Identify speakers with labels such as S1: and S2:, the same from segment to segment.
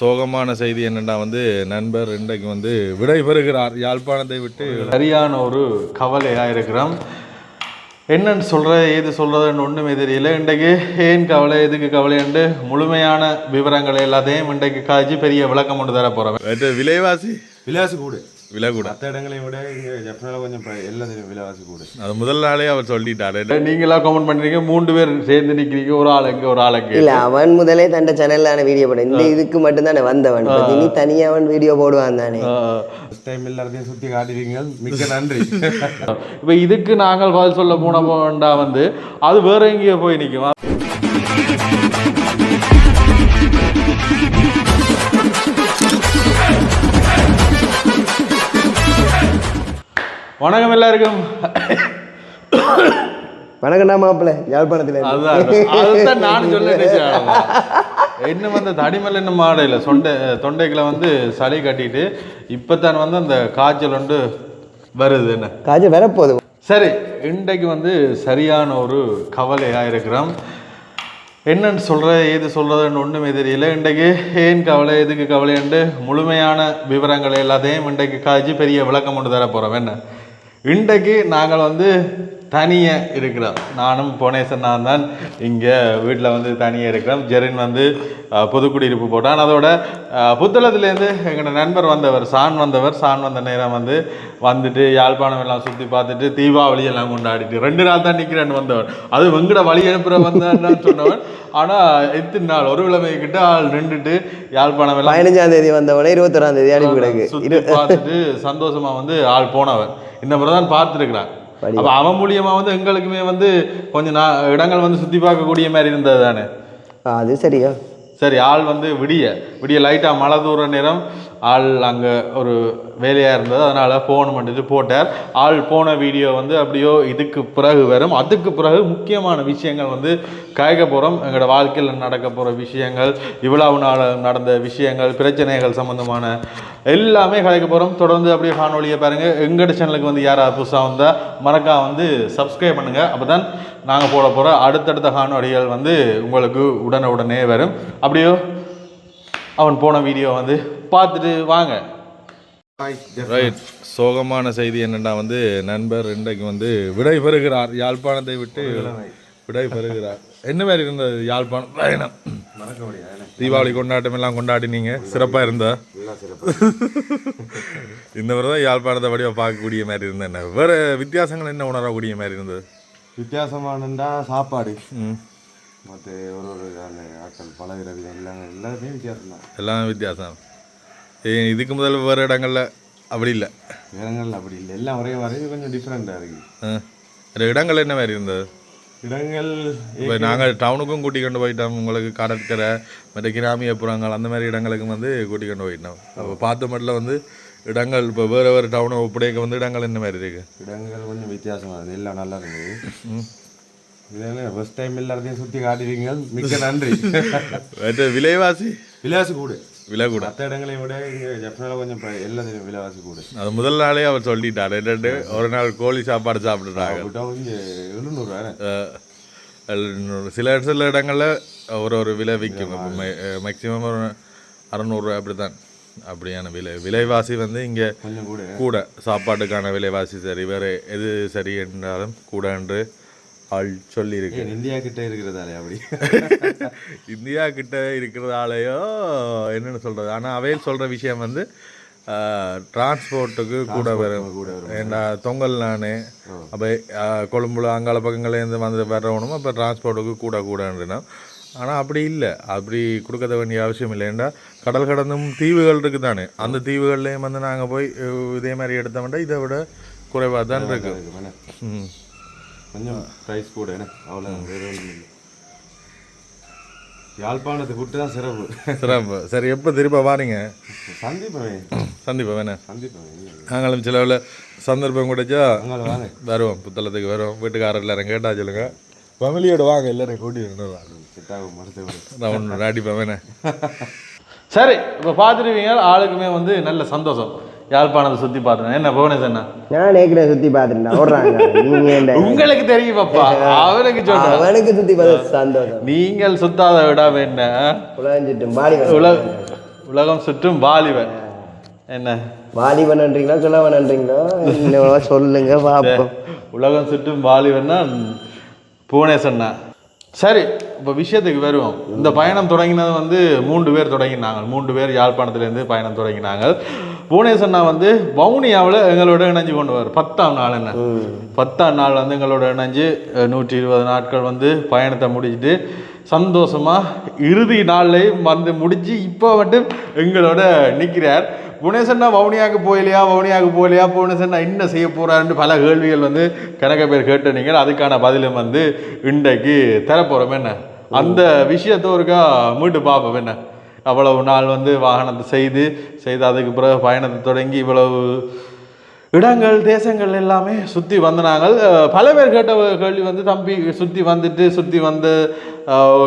S1: சோகமான செய்தி என்னென்னா வந்து நண்பர் இன்றைக்கு வந்து விடைபெறுகிறார் யாழ்ப்பாணத்தை விட்டு
S2: சரியான ஒரு கவலையாக இருக்கிறோம் என்னன்னு சொல்கிறது ஏது சொல்கிறதுன்னு ஒன்றுமே தெரியல. இன்றைக்கு ஏன் கவலை எதுக்கு கவலைன்ட்டு முழுமையான விவரங்கள் எல்லாத்தையும் இன்றைக்கு காய்ச்சி பெரிய விளக்கம் கொண்டு தர போகிறேன்
S1: விலைவாசி?
S3: விலாசு கூடு.
S1: விலை கூட.
S3: மற்ற இடங்களையும் விட இங்கே ஜப்னால கொஞ்சம் எல்லாத்துலையும் விலைவாசி கூடு.
S1: அது முதல் நாளே அவர் சொல்லிட்டாரு.
S2: நீங்களா கமெண்ட் பண்ணுறீங்க மூன்று பேர் சேர்ந்து நிற்கிறீங்க ஒரு ஆள் எங்கே ஒரு ஆளுக்கு
S4: இல்ல அவன் முதலே தண்ட சேனல்ல வீடியோ போட. இந்த இதுக்கு மட்டும் தானே வந்தவன் இனி தனியா அவன் வீடியோ போடுவான் தானே.
S3: ஃபஸ்ட் டைம் எல்லாத்தையும் சுற்றி காட்டுவீங்க மிக்க நன்றி.
S2: இப்போ இதுக்கு நாங்கள் பதில் சொல்ல போன வேண்டா வந்து அது வேற எங்கேயோ போய் நிற்கும் வணக்கம் எல்லாருக்கும்.
S4: வணக்கம்டா மாப்பிள்ள யாழ்ப்பாணத்துல.
S2: அதுதான் அதுதான். நான் சொல்ல நினைச்சேன் இன்னும் வந்து தடிமல் இன்னும் மாடையில் சொண்டை தொண்டைக்குள்ள வந்து சளி கட்டிட்டு இப்போத்தான் வந்து அந்த காய்ச்சல் வந்து வருது என்ன?
S4: காய்ச்சல் வரப்போகுது.
S2: சரி இன்றைக்கு வந்து சரியான ஒரு கவலையாக இருக்கிறோம். என்னன்னு சொல்கிறது ஏது சொல்கிறதுன்னு ஒன்றுமே தெரியல. இன்றைக்கு ஏன் கவலை எதுக்கு கவலைன்ட்டு முழுமையான விவரங்கள் எல்லாத்தையும் இன்றைக்கு காய்ச்சி பெரிய விளக்கம் கொண்டு தர போகிறோம் என்ன? இன்றைக்கு நாங்கள் வந்து தனியாக இருக்கிறோம். நானும் புவனேசன் நான் தான் இங்கே வீட்டில் வந்து தனியாக இருக்கிறோம். ஜெரின் வந்து புதுக்குடியிருப்பு போட்டான். அதோட புத்தளத்துலேருந்து எங்களோட நண்பர் வந்தவர் சான் வந்தவர் சான் வந்த நேரம் வந்து வந்துட்டு யாழ்ப்பாணம் எல்லாம் சுற்றி பார்த்துட்டு தீபாவளி எல்லாம் கொண்டாடிட்டு ரெண்டு நாள் தான் நிற்கிறேன்னு வந்தவர். அது வெங்கட வழி அனுப்புகிற வந்தான்னு சொன்னவன் ஆனால் எத்தனை நாள் ஒரு கிழமை கிட்ட ஆள் நின்றுட்டு யாழ்ப்பாணம் எல்லாம்
S4: பதினஞ்சாம் தேதி வந்தவனே இருபத்தொராம் தேதி அனுப்பி கிடக்கு
S2: பார்த்துட்டு சந்தோஷமா வந்து ஆள் போனவன் இந்த முறை தான் பார்த்துருக்கிறான் அப்ப அவன் மூலியமா வந்து எங்களுக்குமே வந்து கொஞ்சம் நா இடங்கள் வந்து சுத்தி பார்க்கக்கூடிய மாதிரி இருந்தது தானே
S4: அது சரியா.
S2: சரி ஆள் வந்து விடிய விடிய லைட்டாக மழை தூர நேரம் ஆள் அங்கே ஒரு வேலையாக இருந்தது. அதனால் ஃபோன் பண்ணிட்டு போட்டார். ஆள் போன வீடியோ வந்து அப்படியோ இதுக்கு பிறகு வரும். அதுக்கு பிறகு முக்கியமான விஷயங்கள் வந்து கேட்க போகிறோம் எங்களோட வாழ்க்கையில் நடக்க போகிற விஷயங்கள் இவ்வளவு நாள் நடந்த விஷயங்கள் பிரச்சனைகள் சம்மந்தமான எல்லாமே கலைக்க போகிறோம் தொடர்ந்து அப்படியே காணொலியை பாருங்கள் எங்களோட சேனலுக்கு வந்து யாராவது புதுசாக வந்தால் மறக்காம வந்து சப்ஸ்கிரைப் பண்ணுங்கள் அப்போ தான் நாங்கள் போட போகிற அடுத்தடுத்த காணொலிகள் வந்து உங்களுக்கு உடனே உடனே வரும். அப்படியோ அவன் போன வீடியோ வந்து பார்த்துட்டு வாங்க.
S1: ரைட் சோகமான செய்தி என்னென்னா வந்து நண்பர் இன்றைக்கு வந்து விடைபெறுகிறார் யாழ்ப்பாணத்தை விட்டு விடைபெறுகிறார் என்ன மாதிரி இருந்தது யாழ்ப்பாணம்? பயணம். தீபாவளி கொண்டாட்டம் எல்லாம் கொண்டாடினீங்க. சிறப்பாக இருந்தா? இந்த முறை தான் யாழ்ப்பாணத்தை வடிவா பார்க்கக்கூடிய மாதிரி இருந்தேன் என்ன வேற வித்தியாசங்கள் என்ன உணரக்கூடிய மாதிரி இருந்தது?
S3: வித்தியாசமானண்டா சாப்பாடு. மற்ற ஒரு ஒரு ஆட்கள் பழகிற விதம் எல்லாம் எல்லாமே வித்தியாசம் தான்
S1: எல்லாம் வித்தியாசம். இதுக்கு முதல்ல வேறு இடங்கள்ல அப்படி இல்லை.
S3: இடங்கள் அப்படி இல்லை. எல்லாம் ஒரே மாதிரி கொஞ்சம் டிஃப்ரெண்ட்டாக இருக்குது
S1: வேறு இடங்கள் என்ன மாதிரி இருந்தது?
S3: இடங்கள்
S1: இப்போ நாங்கள் டவுனுக்கும் கூட்டி கொண்டு போயிட்டோம். உங்களுக்கு கடற்கரை மற்ற கிராமியப்புறங்கள் அந்த மாதிரி இடங்களுக்கு வந்து கூட்டி கொண்டு போயிட்டோம். அப்போ பார்த்த மட்டும் வந்து இடங்கள் இப்போ வேறு வேறு டவுனை ஒப்படைக்க வந்து இடங்கள் என்ன மாதிரி இருக்கு?
S3: இடங்கள் கொஞ்சம் வித்தியாசமாக இருந்தது எல்லாம் நல்லா இருந்தது இதெல்லாம் ஃபஸ்ட் டைம் எல்லாத்தையும் சுற்றி காட்டுவீங்க மிக்க நன்றி.
S1: விலைவாசி?
S3: விலாசு கூடு.
S1: விலை கூட.
S3: மற்ற இடங்களையும் விட இங்கே ஜப்னால கொஞ்சம் எல்லாத்துலையும் விலைவாசி கூடு.
S1: அது முதல் நாளே அவர் சொல்லிட்டார். என்னட்டு ஒரு நாள் கோழி சாப்பாடு சாப்பிட்டுட்டாங்க.
S3: விட்டோம் இங்கே எழுநூறு வேறு.
S1: அஹ், எழுநூறு. சில சில இடங்களில் ஒரு ஒரு விலை விற்கும். மேக்ஸிமம் ஒரு அறநூறுரூவா அப்படி தான் அப்படியான விலை. விலைவாசி வந்து இங்கே
S3: கூட.
S1: சாப்பாட்டுக்கான விலைவாசி சரி வேறு எது சரி என்றாலும் கூட என்று ஆள் சொல்லியிருக்கு.
S3: இந்தியா கிட்ட இருக்கிறதாலே அப்படி.
S1: இந்தியா கிட்ட இருக்கிறதாலேயோ என்னன்னு சொல்கிறது ஆனால் அவையில் சொல்கிற விஷயம் வந்து டிரான்ஸ்போர்ட்டுக்கு கூட வரும். ஏன்னா தொங்கல் நான். அப்போ கொழும்புல அங்கால பக்கங்கள்லேருந்து வந்து வரணும் அப்போ டிரான்ஸ்போர்ட்டுக்கு கூட கூடன்றா ஆனால் அப்படி இல்லை. அப்படி கொடுக்க வேண்டிய அவசியம் இல்லை. ஏன்டா கடல் கடந்தும் தீவுகள் இருக்குது தானே அந்த தீவுகள்லேயும் வந்து நாங்கள் போய் இதே மாதிரி எடுத்தோம்னா இதை விட குறைவாக தான் இருக்கு.
S3: இருக்கு, வேணா.
S1: ம்.
S3: கொஞ்சம் ப்ரைஸ் கூட என்ன? அவ்வளோ வேறு ஒன்றும் இல்லை. தான் சிறப்பு.
S1: சிறப்பு. சரி எப்போ திரும்ப வாரீங்க?
S3: சந்திப்பேன்
S1: சந்திப்பா வேணே.
S3: சந்திப்பேன்
S1: நாங்களும் சிலவில் சந்தர்ப்பம் கிடைச்சா வருவோம் புத்தளத்துக்கு வருவோம். வீட்டுக்காரர் எல்லாரும் கேட்டா சொல்லுங்க. ஃபேமிலியோட வாங்க எல்லாரும்
S3: மருத்துவர்
S1: நான் ஒன்று நாட்டிப்பேன் வேணே.
S2: சரி இப்போ பார்த்துருவீங்க ஆளுக்குமே வந்து நல்ல சந்தோஷம். யாழ்ப்பாணத்தை சுற்றி பார்த்துருவேன் என்ன புவனேசண்ணா
S4: நான் ஏற்கனவே சுத்தி பார்த்துட்டேன் ஓடுறாங்க?
S2: உங்களுக்கு தெரியும் பாப்பா அவனுக்கு சொல்றேன்.
S4: அவனுக்கு சுத்தி பார்த்து சந்தோஷம்.
S2: நீங்கள் சுத்தாத விடாம என்ன?
S4: உலகம் சுட்டும் பாடி
S2: உல உலகம் சுற்றும் வாலிபன். என்ன?
S4: வாலிபன்ன்றீங்களா கிழவன்ன்றீங்களா என்னவோ சொல்லுங்க பாப்போம்.
S2: உலகம் சுற்றும் வாலிபன்னா புவனேசன்னா சரி இப்போ விஷயத்துக்கு வருவோம். இந்த பயணம் தொடங்கினது வந்து மூன்று பேர் தொடங்கினாங்க. மூன்று பேர் யாழ்ப்பாணத்துலேருந்து பயணம் தொடங்கினாங்க. புவனேசன்னா வந்து வவுனியாவில் எங்களோட இணைஞ்சு கொண்டு வர பத்தாம் நாள் என்ன? பத்தாம் நாள் வந்து எங்களோட இணைஞ்சு நூற்றி இருபது நாட்கள் வந்து பயணத்தை முடிச்சுட்டு சந்தோஷமா இறுதி நாள்லையும் வந்து முடிச்சு இப்போ மட்டும் எங்களோட நிற்கிறார் புவனேசன்னா வவுனியாவுக்கு போகலையா? வவுனியாவுக்கு போகலையா? புவனேசன்னா என்ன செய்ய போறாருன்னு பல கேள்விகள் வந்து கணக்க பேர் கேட்டு நீங்கள் அதுக்கான பதிலும் வந்து இன்றைக்கு தரப்போகிறோம் என்ன? அந்த விஷயத்த ஒருக்கா மீட்டு பார்ப்போம். என்ன? அவ்வளவு நாள் வந்து வாகனத்தை செய்து செய்து அதுக்கு பிறகு பயணத்தை தொடங்கி இவ்வளவு இடங்கள் தேசங்கள் எல்லாமே சுற்றி வந்தனாங்கள் பல பேர் கேட்ட கேள்வி வந்து தம்பி சுற்றி வந்துட்டு சுற்றி வந்து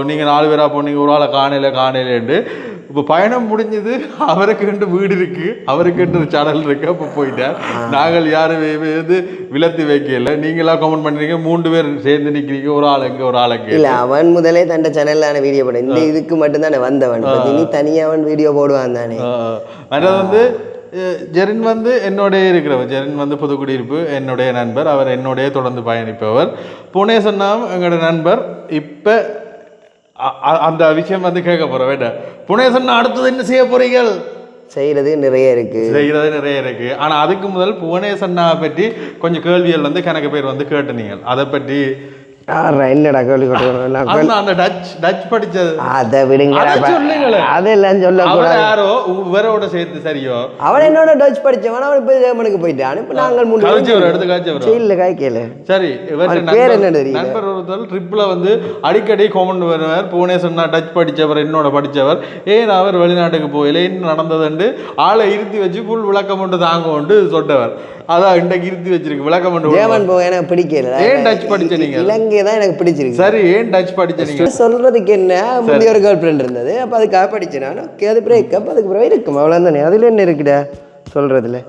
S2: நீங்கள் நாலு பேராக போனீங்க ஒரு ஆளை காணையில் காணையிலேண்டு இப்போ பயணம் முடிஞ்சது அவருக்குன்ட்டு வீடு இருக்கு. அவருக்குன்ட்டு ஒரு சேனல் இருக்கு அப்போ போயிட்டேன் நாங்கள் யாரும் வே- வே- இது விலத்தி வைக்கல. நீங்களா கமெண்ட் பண்ணுறீங்க மூன்று பேர் சேர்ந்து நிற்கிறீங்க ஒரு ஆள் எங்கே ஒரு ஆள் எங்கே
S4: இல்ல அவன் முதலே தண்ட சேனல்லான வீடியோ போட. இந்த இதுக்கு மட்டும்தானே வந்தவன். இப்ப இனி தனியா அவன் வீடியோ போடுவான் தானே.
S2: மற்றது வந்து ஜெரின் வந்து என்னோடய இருக்கிறவர். ஜெரின் வந்து புதுக்குடியிருப்பு என்னுடைய நண்பர். அவர் என்னோடய தொடர்ந்து பயணிப்பவர். புனேசன்னாம் எங்களோட நண்பர் இப்போ அந்த விஷயம் வந்து கேட்க போகிறோம் வேண்டாம் புனேசன்னா அடுத்தது என்ன செய்ய போறீங்கள்
S4: செய்யறது நிறைய இருக்கு.
S2: செய்கிறது நிறைய இருக்கு. ஆனா அதுக்கு முதல் புவனேசன்னா பற்றி கொஞ்சம் கேள்விகள் வந்து கணக்கு பேர் வந்து கேட்டு நீங்கள் அதை பற்றி
S4: என்னடா கேள்வி
S2: அந்த டச் டச் படிச்சது.
S4: அதை விடுங்க. அதெல்லாம்
S2: யாரோ இவரோட சேர்த்து சரியோ?
S4: அவன் என்னோட டச் படிச்சவன் அவன் இப்ப ஜெர்மனுக்கு போயிட்டான். இப்ப நாங்கள் மூணு
S2: கழிச்சவர் எடுத்து கழிச்சவர்
S4: இல்ல காய்க்கல
S2: சரி
S4: பேர் என்ன
S2: நண்பர்
S4: தெரியல.
S2: நண்பர் ஒருத்தர் ட்ரிப்பில் வந்து அடிக்கடி கொமெண்ட் வருவார். புவனேஸ்வரனா டச் படித்தவர் என்னோட படித்தவர் ஏன் அவர் வெளிநாட்டுக்கு போகல? என்ன நடந்ததுண்டு? ஆளை இருத்தி வச்சு ஃபுல் விளக்கம் கொண்டு தாங்க கொண்டு சொன்னவர். அதான் இன்றைக்கு இருத்தி வச்சிருக்கு. விளக்கம் கொண்டு
S4: ஜெர்மன் போக எனக்கு பிடிக்கல.
S2: ஏன் டச் படிச்ச நீங்க?
S4: இலங்கை தான் எனக்கு பிடிச்சிருக்கு.
S2: சரி ஏன் டச் படிச்ச நீங்க?
S4: சொல்றதுக்கு என்ன? முந்தைய ஒரு கேர்ள் ஃப்ரெண்ட் இருந்தது. அப்ப அதுக்காக படிச்சேன் நான். ஓகே அது பிரேக்கப் அதுக்கு பிறகு இருக்கும். அவ்வளவு தானே அதுல என்ன இருக்குடா? சொல்றதுல.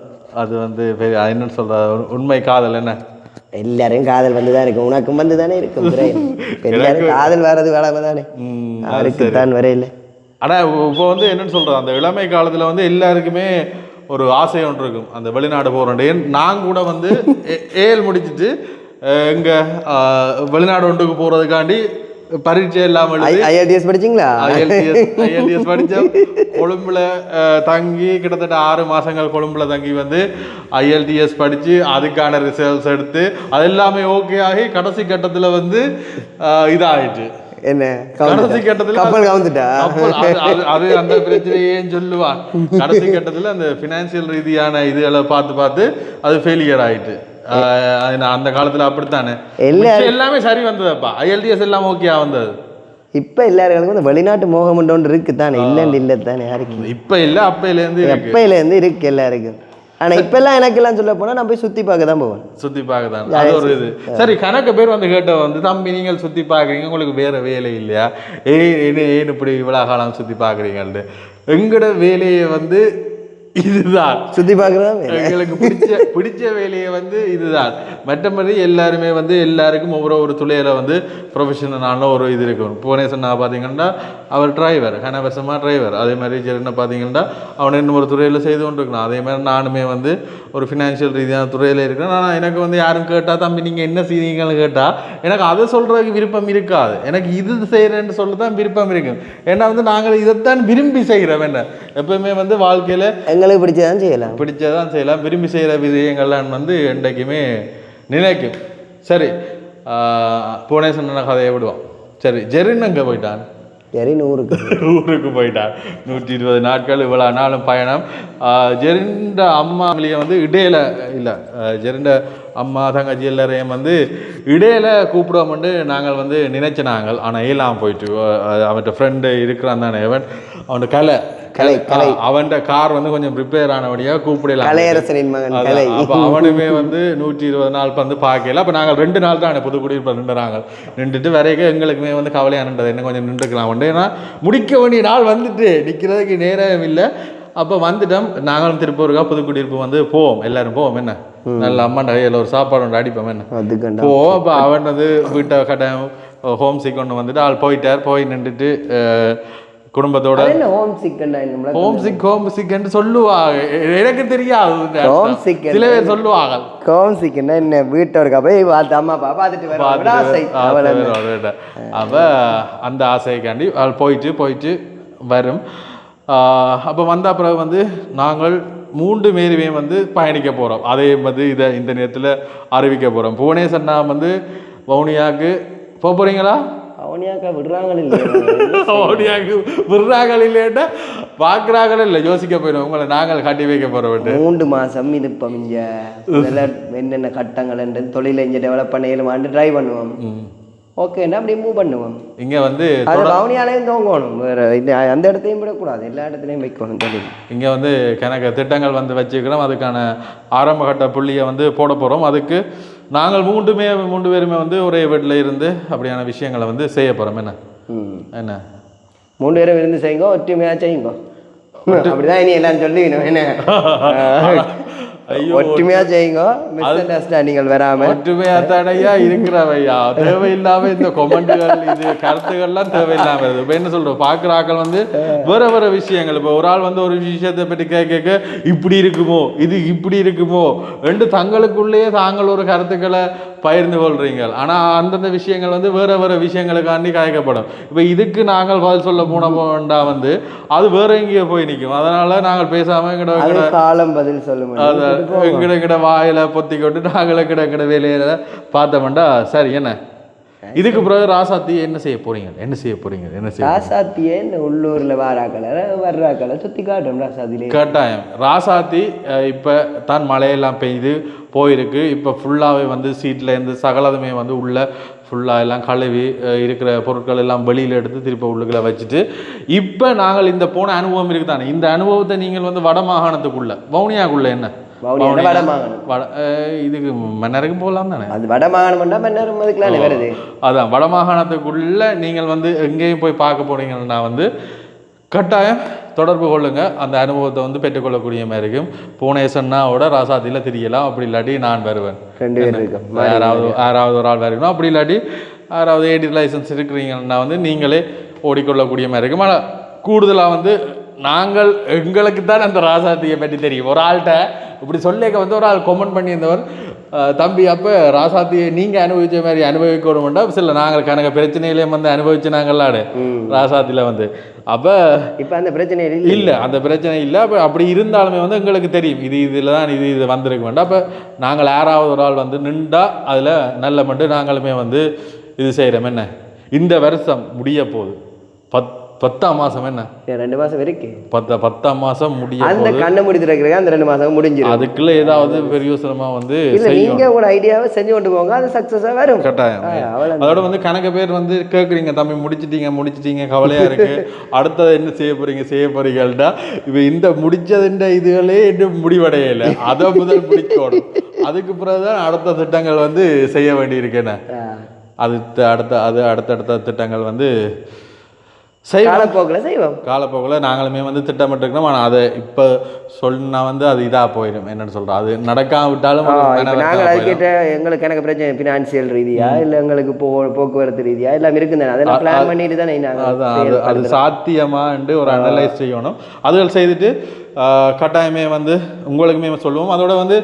S2: அது வந்து என்னன்னு சொல்ற. உண்மை காதல் என்ன?
S4: எல்லாரும் காதல் வந்து தான் இருக்கும். உனக்கும் வந்து தானே இருக்கும் எல்லாரும் காதல் வர்றது வேளாம தானே அவருக்கு. தான் வரையில.
S2: ஆனா இப்போ வந்து என்னன்னு சொல்றது அந்த இளமை காலத்துல வந்து எல்லாருக்குமே ஒரு ஆசை ஒன்று இருக்கும். அந்த வெளிநாடு போகிறோம் நான் கூட வந்து ஏஎல் முடிச்சிட்டு அஹ், வெளிநாடு ஒன்றுக்கு போறதுக்காண்டி பரீட்சை இல்லாமல்
S4: ஐஐடிஎஸ் படிச்சீங்களா?
S2: IELTS படித்தோம் கொழும்புல தங்கி கிட்டத்தட்ட ஆறு மாசங்கள் கொழும்புல தங்கி வந்து ஐஎல்டிஎஸ் படிச்சு அதுக்கான ரிசல்ட்ஸ் எடுத்து அது எல்லாமே ஓகே ஆகி கடைசி கட்டத்துல வந்து அஹ், இதாயிட்டு.
S4: என்ன?
S2: கடைசி கட்டத்துல
S4: கப்பல் கவுந்துட்டா?
S2: அது- அந்த பிரச்சனையே ஏன் சொல்லுவான் கடைசி கட்டத்துல அந்த பினான்சியல் ரீதியான இதுகளை பார்த்து பார்த்து அது ஃபெயிலியர் நான் அந்த காலத்துல அப்படித்தானே?
S4: எல்லா-
S2: மிச்சம் எல்லாமே சரி வந்ததப்பா? ஐஎல்டிஎஸ் எல்லாம் ஓகேயா வந்தது?
S4: இப்ப எல்லாருக்கும் இந்த வெளிநாட்டு மோகம் ஒன்று இருக்கு தானே இல்லைன்னு இல்லை தானே யாருக்கு?
S2: இப்ப இல்ல அப்பையில இருந்து இருக்கு.
S4: எப்பையில இருந்து இருக்கு எல்லாருக்கும் ஆனா இப்ப எல்லாம் எனக்கு எல்லாம் சொல்ல போனா நான் போய் சுத்தி பார்க்க தான் போவேன்.
S2: சுத்தி பார்க்கதான் அது ஒரு இது. சரி கணக்கு பேர் வந்து கேட்ட வந்து தம்பி நீங்கள் சுத்தி பார்க்குறீங்க உங்களுக்கு வேற வேலை இல்லையா? ஏன் ஏன் இப்படி இவ்வளவு காலம் சுத்தி பார்க்குறீங்கன்ட்டு? எங்கட வேலையை வந்து இதுதான்.
S4: சுத்தி பார்க்கறதா.
S2: எங்களுக்கு பிடிச்ச பிடிச்ச வேலையை வந்து இதுதான். மற்றபடி எல்லாருமே வந்து எல்லாருக்கும் ஒவ்வொரு ஒரு துளையில வந்து ப்ரொஃபஷனலான ஒரு இது இருக்கும் புவனேஸ்வரனா பார்த்தீங்கன்னா அவர் டிரைவர் கனவசமாக டிரைவர் அதே மாதிரி ஜெரனை பார்த்தீங்கன்னா அவன் இன்னும் ஒரு துறையில் செய்து கொண்டு இருக்கணும் அதே மாதிரி நானுமே வந்து ஒரு ஃபினான்ஷியல் ரீதியான துறையில் இருக்கிறேன். ஆனால் எனக்கு வந்து யாரும் கேட்டால் தம்பி நீங்கள் என்ன செய்றீங்கன்னு கேட்டால் எனக்கு அதை சொல்கிறதுக்கு விருப்பம் இருக்காது. எனக்கு இது செய்கிறேன்னு சொல்ல தான் விருப்பம் இருக்கும் ஏன்னா வந்து நாங்கள் இதைத்தான் விரும்பி செய்கிறோம் என்ன? எப்பவுமே வந்து வாழ்க்கையில்
S4: எங்களுக்கு பிடிச்சதான் செய்யலாம்.
S2: பிடிச்சதான் செய்யலாம். விரும்பி செய்கிற விஷயங்கள்லாம் வந்து என்றைக்குமே நிலைக்கும். சரி புவனேஸ்வரன் கதையை விடுவோம். சரி ஜெரின் அங்கே போயிட்டான்?
S4: சரி நூறுக்கு
S2: ஊருக்கு போயிட்டான். நூற்றி இருபது நாட்கள் இவ்வளோ நாளும் பயணம். ஜெரிண்ட அம்மா வெளியே வந்து இடையில இல்லை ஜெரிண்ட அம்மா தங்கச்சி எல்லாரையும் வந்து இடையில கூப்பிடுவோம்னு நாங்கள் வந்து நினைச்ச நாங்கள். ஆனால் இயலாம போயிட்டு அவன்கிட்ட ஃப்ரெண்டு இருக்கிறான் தானே அவன். அவன் கலை
S4: கலை, கலை.
S2: அவன்கிட்ட கார் வந்து கொஞ்சம் ப்ரிப்பேர் ஆனபடியாக கூப்பிடலாம்
S4: கலையரசனின் மகன். கலை.
S2: அப்ப அவனுமே வந்து நூற்றி இருபது நாள் வந்து பார்க்கல. அப்ப நாங்கள் ரெண்டு நாள் தான் புதுக்குடியிருப்பு நின்றுறாங்க நின்றுட்டு வரைக்கும் எங்களுக்குமே வந்து கவலையாக நின்றது என்ன கொஞ்சம் நின்றுக்கலாம். உண்டு. ஏன்னா முடிக்க வேண்டிய நாள் வந்துட்டு. நிற்கிறதுக்கு நேரம் இல்லை. அப்போ வந்துட்டோம். நாங்களும் திருப்பூருக்கா புதுக்குடியிருப்பு வந்து போவோம். எல்லாரும் போவோம். என்ன? நல்ல அம்மாண்ட கையில் ஒரு சாப்பாடு ஒன்று அடிப்போம். என்ன? போவோம். அப்போ அவன் வந்து வீட்டை கட்ட ஹோம் சிக் ஒன்று வந்துட்டு ஆள் போயிட்டார். போய் நின்றுட்டு குடும்பத்தோட
S4: ஹோம் சிக்கன்னா என்ன
S2: ஹோம் சிக் ஹோம் சிக்ன்னு சொல்லுவாங்க எனக்கு தெரியாது.
S4: Home sick
S2: சில பேர் சொல்லுவாங்க
S4: ஹோம் சிக்கன்னா என்ன? வீட்டோருக்கா போய் பார்த்து அம்மா அப்பா பார்த்துட்டு
S2: அவ அந்த ஆசைக்காண்டி போயிட்டு போயிட்டு வரும். அப்போ வந்த பிறகு வந்து நாங்கள் மூன்று பேருமே வந்து பயணிக்க போகிறோம் அதே வந்து இதை இந்த நேரத்தில் அறிவிக்க போகிறோம் புவனேஸ்வர்னா வந்து வவுனியாவுக்கு போக போகிறீங்களா
S4: அவனியாக்கா விடுறாங்களே
S2: வவுனியாவுக்கு விடுறாங்கள் இல்லைன்னா பார்க்குறாங்களே இல்லை யோசிக்க போயிடும் உங்களை நாங்கள் கட்டி வைக்க போகிறோம்
S4: மூன்று மாசம் இது இப்போ மிஞ்ச முதல்ல என்னென்ன கட்டங்கள் தொழிலை இங்கே டெவலப் பண்ண ட்ரை பண்ணுவோம் ஓகேன்னா அப்படியே மூவ் பண்ணுவோம்
S2: இங்கே வந்து
S4: அது பவுனியாலையும் தோங்கணும் வேற அந்த இடத்தையும் விடக்கூடாது எல்லா இடத்துலையும் வைக்கணும் தொழில்
S2: இங்கே வந்து கணக்கு திட்டங்கள் வந்து வச்சுக்கிறோம் அதுக்கான ஆரம்ப கட்ட புள்ளியை வந்து போட போகிறோம் அதுக்கு நாங்கள் மூன்றுமே மூன்று பேருமே வந்து ஒரே வீட்டில் இருந்து அப்படியான விஷயங்களை வந்து செய்ய போகிறோம் என்ன? என்ன?
S4: மூணு பேரும் இருந்து செய்யுங்க ஒற்றுமையாக செய்யுங்க. அப்படிதான் இனி எல்லாம் சொல்லிக்கணும் என்ன? ஒற்றுமையா செய்யுங்க மிஸ் அண்டர்ஸ்டாண்டிங்கள் வராம.
S2: ஒற்றுமையா தடையா இருக்கிறவையா? தேவையில்லாம இந்த கொமெண்ட்டுகள் இது கருத்துக்கள்லாம் தேவையில்லாம வருது இப்போ என்ன சொல்றோம் பார்க்குற ஆக்கள் வந்து வேற வேற விஷயங்கள். இப்போ ஒரு ஆள் வந்து ஒரு விஷயத்தை பற்றி கேட்க கேட்க இப்படி இருக்குமோ? இது இப்படி இருக்குமோ? ரெண்டு தங்களுக்குள்ளேயே தாங்கள் ஒரு கருத்துக்களை பகிர்ந்து கொள்றீங்க ஆனா அந்தந்த விஷயங்கள் வந்து வேற வேற விஷயங்களுக்காண்டி காய்க்கப்படும். இப்போ இதுக்கு நாங்கள் பதில் சொல்ல போன போண்டா வந்து அது வேற எங்கேயோ போய் நிற்கும் அதனால நாங்கள் பேசாம எங்கட
S4: காலம் பதில் சொல்லும்
S2: அத எங்கட எங்கட வாயில பொத்தி கொண்டு நாங்கள கிட கிட வேலையில பார்த்தோம்டா சரி என்ன? இதுக்கு பிறகு ராசாத்தி என்ன செய்ய போறீங்க? என்ன செய்ய போறீங்க? என்ன செய்ய
S4: ராசாத்தியே இந்த உள்ளூர்ல வாராக்களை வர்றாக்களை சுத்தி காட்டும் ராசாத்திலே.
S2: கட்டாயம். ராசாத்தி இப்ப தான் மழையெல்லாம் பெய்து போயிருக்கு. இப்போ ஃபுல்லாகவே வந்து சீட்டில் இருந்து சகலதுமே வந்து உள்ள ஃபுல்லாக எல்லாம் கழுவி இருக்கிற பொருட்கள் எல்லாம் வெளியில் எடுத்து திருப்ப உள்ளுக்குள்ள வச்சுட்டு இப்போ நாங்கள் இந்த போன அனுபவம் இருக்குதானே? இந்த அனுபவத்தை நீங்கள் வந்து வட மாகாணத்துக்குள்ள வவுனியாக்குள்ள என்ன? இதுக்கு மன்னருக்கு போகலாம் தானே?
S4: அது வடமாகாணம்னா வருது
S2: அதான் வடமாகாணத்துக்குள்ள நீங்கள் வந்து எங்கேயும் போய் பார்க்க போனீங்கன்னா வந்து கட்டாயம் தொடர்பு கொள்ளுங்க. அந்த அனுபவத்தை வந்து பெற்றுக்கொள்ளக்கூடிய மாதிரி இருக்கும். பூனேசன்னாவோட ராசாத்தியில் தெரியலாம். அப்படி இல்லாட்டி நான் வருவேன். யாராவது யாராவது ஒரு ஆள் வரணும் அப்படி இல்லாட்டி யாராவது ஏடி லைசன்ஸ் இருக்கிறீங்கன்னா வந்து நீங்களே ஓடிக்கொள்ளக்கூடிய மாதிரி இருக்கும். ஆனால் கூடுதலாக வந்து நாங்கள் எங்களுக்கு தான் அந்த ராசாத்தியை பற்றி தெரியும். ஒரு ஆள்கிட்ட இப்படி சொல்லிக்க வந்து ஒரு ஆள் கமெண்ட் பண்ணியிருந்தவர் தம்பி அப்போ ராசாத்தியை நீங்கள் அனுபவிச்ச மாதிரி அனுபவிக்கணும்டா. சில நாங்கள் கணக்கு பிரச்சனையிலேயும் வந்து அனுபவிச்சு நாங்கள்லாடு ராசாத்தியில் வந்து. அப்போ
S4: இப்ப அந்த பிரச்சனை இல்லை.
S2: இல்லை அந்த பிரச்சனை இல்லை. அப்போ அப்படி இருந்தாலுமே வந்து எங்களுக்கு தெரியும். இது இதில் தான் இது இது வந்திருக்க வேண்டாம் அப்போ நாங்கள் யாராவது ஒரு ஆள் வந்து நின்றா அதில் நல்ல மட்டும் நாங்களுமே வந்து இது செய்கிறோம் என்ன? இந்த வருஷம் முடிய போகுது. பத் பத்தாம் மாதம் என்ன?
S4: ரெண்டு மாசம் இருக்கு.
S2: பத்த பத்தாம் மாதம் முடிய
S4: அந்த கண்ணை முடி திறக்கிறதுக்கு அந்த ரெண்டு மாசம் முடிஞ்சிடும்
S2: அதுக்குள்ள ஏதாவது பெரியோசனமா வந்து
S4: நீங்க உங்களோட ஐடியாவை செஞ்சு கொண்டு போங்க அது சக்சஸா வரும்.
S2: கட்டாயம். அதோட வந்து கணக்கு பேர் வந்து கேட்குறீங்க தம்பி முடிச்சிட்டீங்க முடிச்சிட்டீங்க கவலையா இருக்கு. அடுத்தது என்ன செய்ய போறீங்க செய்ய போறீங்கள்டா? இப்போ இந்த முடிச்சதுன்ற இதுகளே இன்னும் முடிவடையலை. அதை முதல் பிடிக்கணும் அதுக்கு பிறகுதான் அடுத்த திட்டங்கள் வந்து செய்ய வேண்டியிருக்கு என்ன
S4: ஆ.
S2: அது அடுத்த அது அடுத்தடுத்த திட்டங்கள் வந்து
S4: காலப்போக்கில் செய்வோம்
S2: காலப்போக்கில் நாங்களுமே வந்து திட்டமிட்டுருக்கோம். ஆனால் அதை இப்போ சொன்னா வந்து அது இதாக போயிடும். என்னன்னு சொல்கிறோம் அது நடக்காம விட்டாலும்
S4: நாங்கள். அதுக்கிட்ட எங்களுக்கு எனக்கு பிரச்சனை ஃபினான்சியல் ரீதியா இல்ல எங்களுக்கு போ போக்குவரத்து ரீதியா எல்லாம் இருக்குது அதெல்லாம் பிளான் பண்ணிட்டு தானே நாங்கள்
S2: அது அது சாத்தியமான்ட்டு ஒரு அனலைஸ் செய்யணும். அதுகள் செய்துட்டு கட்டாயமே வந்து உங்களுக்குமே சொல்லுவோம். அதோட வந்து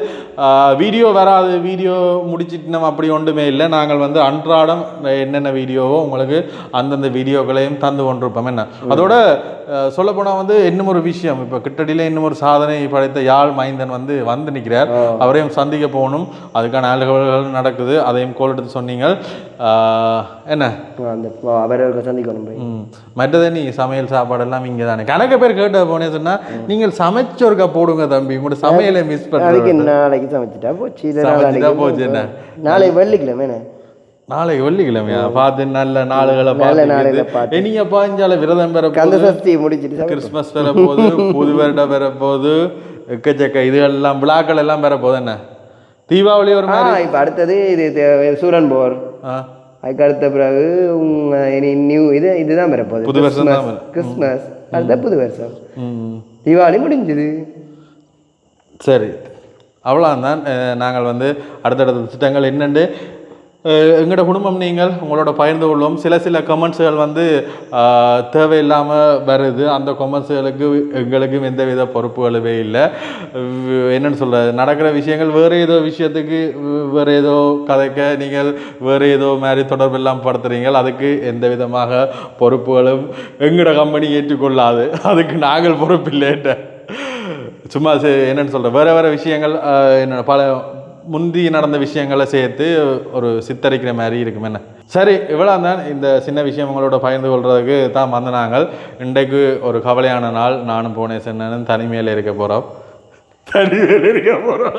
S2: வீடியோ வராது. வீடியோ முடிச்சிட்டு நம்ம அப்படி ஒன்றுமே இல்லை. நாங்கள் வந்து அன்றாடம் என்னென்ன வீடியோவோ உங்களுக்கு அந்தந்த வீடியோக்களையும் தந்து கொண்டிருப்போம். என்ன? அதோட சொல்லப்போனால் வந்து இன்னும் ஒரு விஷயம். இப்போ கிட்டடியில் இன்னும் ஒரு சாதனை படைத்த யாழ் மைந்தன் வந்து வந்து நிற்கிறார் அவரையும் சந்திக்க போகணும். அதுக்கான அலுவல்கள் நடக்குது. அதையும் கோல் எடுத்து சொன்னீங்க என்ன?
S4: அந்த அவர்களுக்கு சந்திக்கணும்.
S2: மற்றது நீ சமையல் சாப்பாடு எல்லாம் இங்கே தானே கணக்கு பேர் கேட்ட போனே சொன்னா நீங்கள் சமைச்சோருக்கா போடுங்க தம்பி. உங்களோட சமையலை மிஸ் பண்ணுறேன்
S4: நாளைக்கு சமைச்சிட்டா போச்சு. நாளைக்கு
S2: போச்சு என்ன?
S4: நாளைக்கு வெள்ளிக்கிழமை?
S2: நாளைக்கு வெள்ளிக்கிழமையா? பார்த்து நல்ல நாளுகளை பார்த்து. நீங்க பாஞ்சால விரதம் பெற
S4: கந்த
S2: போகுது
S4: சஷ்டி முடிச்சிட்டு.
S2: கிறிஸ்மஸ் பெற போகுது புது வருடம் பெற போகுது எக்கச்சக்க இதுகள்லாம் விழாக்கள் எல்லாம் பெற போகுது என்ன? தீபாவளி ஒரு
S4: இப்ப அடுத்தது இது சூரன் போர். அதுக்கு அடுத்த பிறகு நியூ இது இதுதான் வரப்போகுது
S2: புது வருஷம்
S4: கிறிஸ்மஸ். அடுத்த புது வருஷம். தீபாவளி முடிஞ்சது.
S2: சரி. அவ்வளோதான் நாங்கள் வந்து அடுத்தடுத்த திட்டங்கள் என்னென்று எங்களோட குடும்பம் நீங்கள் உங்களோட பகிர்ந்து கொள்வோம். சில சில கமெண்ட்ஸுகள் வந்து தேவையில்லாமல் வருது. அந்த கமெண்ட்ஸுகளுக்கு எங்களுக்கும் எந்தவித பொறுப்புகளுமே இல்லை. என்னென்னு சொல்கிறது நடக்கிற விஷயங்கள் வேறு ஏதோ விஷயத்துக்கு வேறு ஏதோ கதைக்க நீங்கள் வேறு ஏதோ மாதிரி தொடர்பு இல்லாமல் படுத்துறீங்க அதுக்கு எந்த விதமாக பொறுப்புகளும் எங்களோட கம்பெனி ஏற்றுக்கொள்ளாது. அதுக்கு நாங்கள் பொறுப்பு இல்லைன்ற சும்மா சே- என்னென்னு சொல்கிறேன் வேறு வேறு விஷயங்கள் என்னோட பல முந்தி நடந்த விஷயங்களை சேர்த்து ஒரு சித்தரிக்கிற மாதிரி இருக்கும் என்ன? சரி இவ்வளோ தான் இந்த சின்ன விஷயம் உங்களோட பகிர்ந்து கொள்றதுக்கு தான் வந்த நாங்கள் இன்றைக்கு ஒரு கவலையான நாள். நானும் போனேன் சென்னனும் தனிமையில் இருக்க போகிறோம் தனிமையில் இருக்க போகிறோம்